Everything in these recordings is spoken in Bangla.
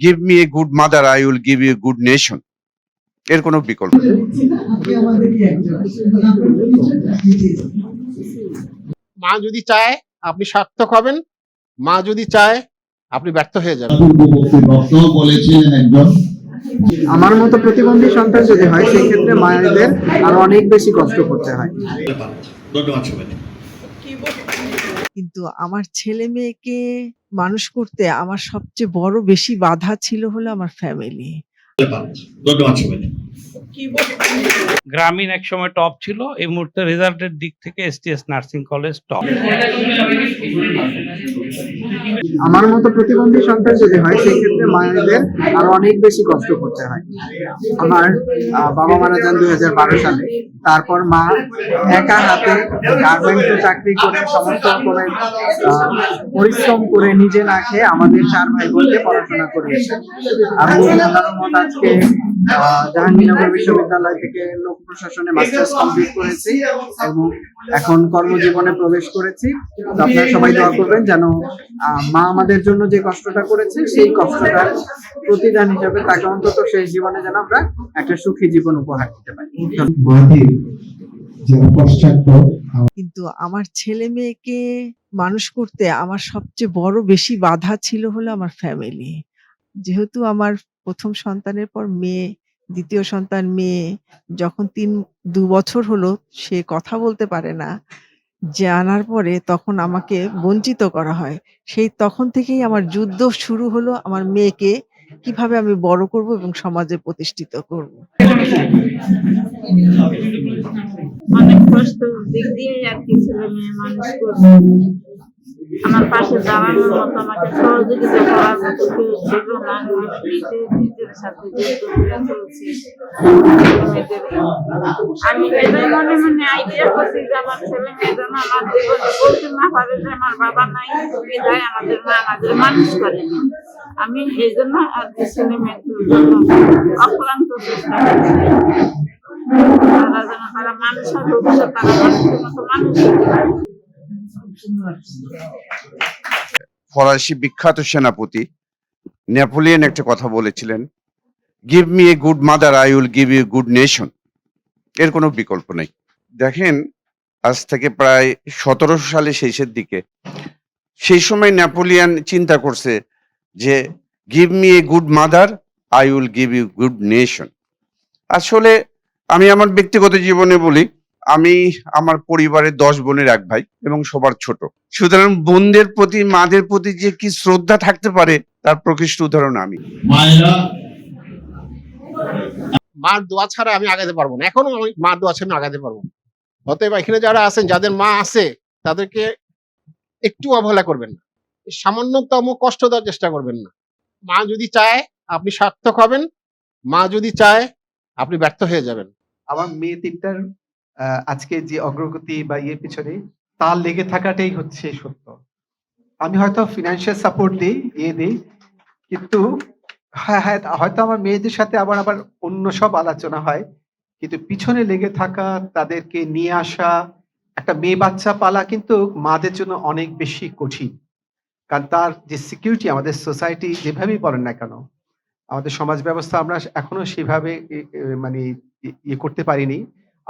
Give me a good mother I will give you good nation এর কোনো বিকল্প। মা যদি চায় আপনি সার্থক হবেন। মা যদি চায় আপনি ব্যর্থ হয়ে যাবেন। বলেছিলেন একজন আমার মতো প্রতিবন্ধী সন্তান যদি হয় সেই ক্ষেত্রে মায়েদের আরও অনেক বেশি কষ্ট করতে হয়। ধন্যবাদ। সবাই কিন্তু আমার ছেলে মেয়েকে মানুষ করতে আমার সবচেয়ে বড় বেশি বাধা ছিল হলো আমার ফ্যামিলি ধন্যবাদ। সবাই গ্রামীণ এক সময় টপ ছিল এই মুহূর্তে রেজাল্টের দিক থেকে এসটিএস নার্সিং কলেজ টপ আমার মতো প্রতিবন্ধী সন্তান যদি হয় সেই ক্ষেত্রে মায়েদের আরও অনেক বেশি কষ্ট করতে হয়। আমার বাবা মারা যান দুই হাজার বারো সালে। তারপর মা একা হাতে গার্মেন্টসে চাকরি করে সমস্ত করে আহ, পরিশ্রম করে নিজে না খেয়ে আমাদের চার ভাই বোনকে পড়াশোনা করিয়েছে। আমি রহমত জাহাঙ্গীরনগর বিশ্ববিদ্যালয় থেকে লোক প্রশাসনে মাস্টার্স কমপ্লিট করেছি এবং এখন কর্মজীবনে প্রবেশ করেছি। আপনারা সবাই দোয়া করবেন যেন মা আমাদের জন্য যে কষ্টটা করেছে, সেই কষ্টটার প্রতিদান হিসাবে তাকে অন্তত শেষ জীবনে যেন আমরা একটা সুখী জীবন উপহার দিতে পারি। কিন্তু আমার ছেলে মেয়েকে মানুষ করতে আমার সবচেয়ে বড় বেশি বাধা ছিল হলো আমার ফ্যামিলি যেহেতু আমার প্রথম সন্তানের পর মেয়ে, দ্বিতীয় সন্তান মেয়ে, যখন তিন, দু বছর হলো, সে কথা বলতে পারে না। জানার পরে তখন আমাকে বঞ্চিত করা হয়। সেই তখন থেকেই আমার যুদ্ধ শুরু হলো আমার মেয়েকে কীভাবে আমি বড় করব এবং সমাজে প্রতিষ্ঠিত করব। অনেক কষ্ট দিক দিয়ে আর কি ছেলে মেয়ে মানুষ করব। আমার পাশে দাঁড়ানোর মতো আমাকে সহযোগিতা করার মতো কেউ ছিল না। নিজের সাথে আমি এটাই মনে মনে আইডিয়া করছি যে আমার ছেলে মেয়ে যেন আমার জীবনে বলতে না পারে যে আমার বাবা নাই বিধায় আমাদের মা আমাদের মানুষ করে। আমি এই জন্য আর ছেলে মেয়েদের জন্য অক্লান্ত চেষ্টা করছি। তারা যেন তারা মানুষ হয় ভবিষ্যৎ তারা মানুষের মতো মানুষ। ফরাসি বিখ্যাত সেনাপতি নেপোলিয়ন একটা কথা বলেছিলেন give me a good mother I will give you good nation এর কোনো বিকল্প নেই। দেখেন, আজ থেকে প্রায় সতেরোশো সালে শেষের দিকে, সেই সময় নেপোলিয়ান চিন্তা করছে যে give me a good mother I will give you good nation আসলে আমি আমার ব্যক্তিগত জীবনে বলি আমি আমার পরিবারের দশ বোনের এক ভাই এবং সবার ছোট। সুতরাং বোনদের প্রতি মাদের প্রতি যে কি শ্রদ্ধা থাকতে পারে তার প্রকৃষ্ট উদাহরণ আমি। মায়েরা মার দোয়া ছাড়া আমি আগাতে পারব না। এখনও আমি মার দোয়া ছাড়া আমি আগাতে পারব না। অতএব এখানে যারা আছেন যাদের মা আছে তাদেরকে একটু অবহেলা করবেন না। সামান্যতম কষ্ট দেওয়ার চেষ্টা করবেন না। মা যদি চায় আপনি সার্থক হবেন। মা যদি চায় আপনি ব্যর্থ হয়ে যাবেন। আমার মেয়ে তিনটার আজকে যে অগ্রগতি বা ইয়ের পিছনে, তার লেগে থাকাটাই হচ্ছে সত্য। আমি হয়তো ফিনান্সিয়াল সাপোর্ট দিই ইয়ে দিই, কিন্তু হ্যাঁ হ্যাঁ হয়তো আমার মেয়েদের সাথে আবার আবার অন্য সব আলোচনা হয়, কিন্তু পিছনে লেগে থাকা, তাদেরকে নিয়ে আসা, একটা মেয়ে বাচ্চা পালা কিন্তু মাদের জন্য অনেক বেশি কঠিন। কারণ তার যে সিকিউরিটি আমাদের সোসাইটি যেভাবেই বলেন না কেন, আমাদের সমাজ ব্যবস্থা আমরা এখনও সেভাবে মানে ইয়ে করতে পারিনি।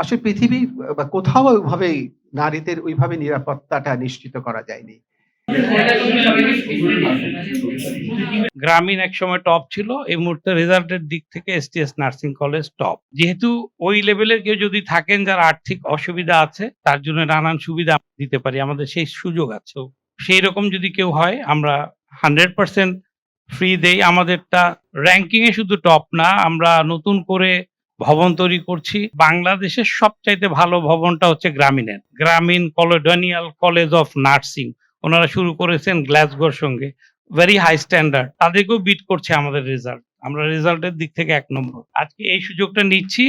আসলে পৃথিবী, বা কোথাও ওইভাবে নারীদের ওইভাবে নিরাপত্তাটা নিশ্চিত করা যায়নি। গ্রামীণ এক সময় টপ ছিল, এই মুহূর্তে রেজাল্টের দিক থেকে এসটিএস নার্সিং কলেজ টপ যেহেতু ওই লেভেলের কেউ যদি থাকেন যার আর্থিক অসুবিধা আছে, তার জন্য নানান সুবিধা দিতে পারি, আমাদের সেই সুযোগ আছে। সেই রকম যদি কেউ হয়, আমরা হান্ড্রেড পার্সেন্ট ফ্রি দেই। আমাদেরটা র্যাঙ্কিং এ শুধু টপ না, আমরা নতুন করে ভবন তৈরি করছি। বাংলাদেশের সবচাইতে ভালো ভবনটা হচ্ছে গ্রামীণের। গ্রামীণ কলোডানিয়াল কলেজ অফ নার্সিং। ওনারা শুরু করেছেন গ্লাসগোর সঙ্গে। ভেরি হাই স্ট্যান্ডার্ড তাদেরকেও বিট করছে আমাদের রেজাল্ট আমরা রেজাল্টের দিক থেকে এক নম্বর। আজকে এই সুযোগটা নিচ্ছি।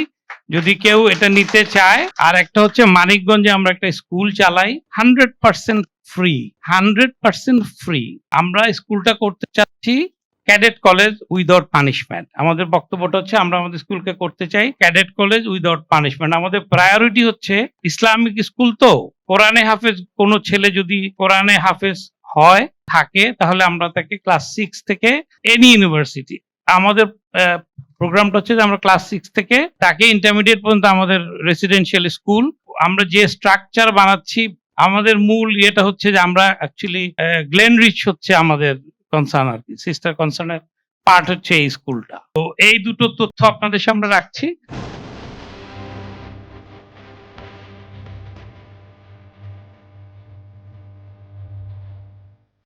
যদি কেউ এটা নিতে চায়, আর একটা হচ্ছে মানিকগঞ্জে আমরা একটা স্কুল চালাই। Hundred percent free hundred percent free আমরা স্কুলটা করতে চাচ্ছি ক্যাডেট কলেজ উইদাউট পানিশমেন্ট। আমাদের বক্তব্যটা হচ্ছে আমরা আমাদের স্কুলকে করতে চাই, ক্যাডেট কলেজ উইদাউট পানিশমেন্ট। আমাদের প্রায়োরিটি হচ্ছে ইসলামিক স্কুল তো, কোরআনে হাফেজ, কোনো ছেলে যদি কোরআনে হাফেজ হয়, থাকে, তাহলে আমরা তাকে ক্লাস সিক্স থেকে এনি ইউনিভার্সিটি আমাদের প্রোগ্রামটা হচ্ছে যে আমরা ক্লাস সিক্স থেকে তাকে ইন্টারমিডিয়েট পর্যন্ত আমাদের রেসিডেন্সিয়াল স্কুল, আমরা যে স্ট্রাকচার বানাচ্ছি, আমাদের মূল ইয়েটা হচ্ছে যে আমরা অ্যাকচুয়ালি গ্লেন রিচ হচ্ছে আমাদের কনসার্ন আর কি সিস্টার কনসার্নের পার্ট হচ্ছে এই স্কুলটা তো এই দুটো তথ্য আপনাদের সামনে রাখছি।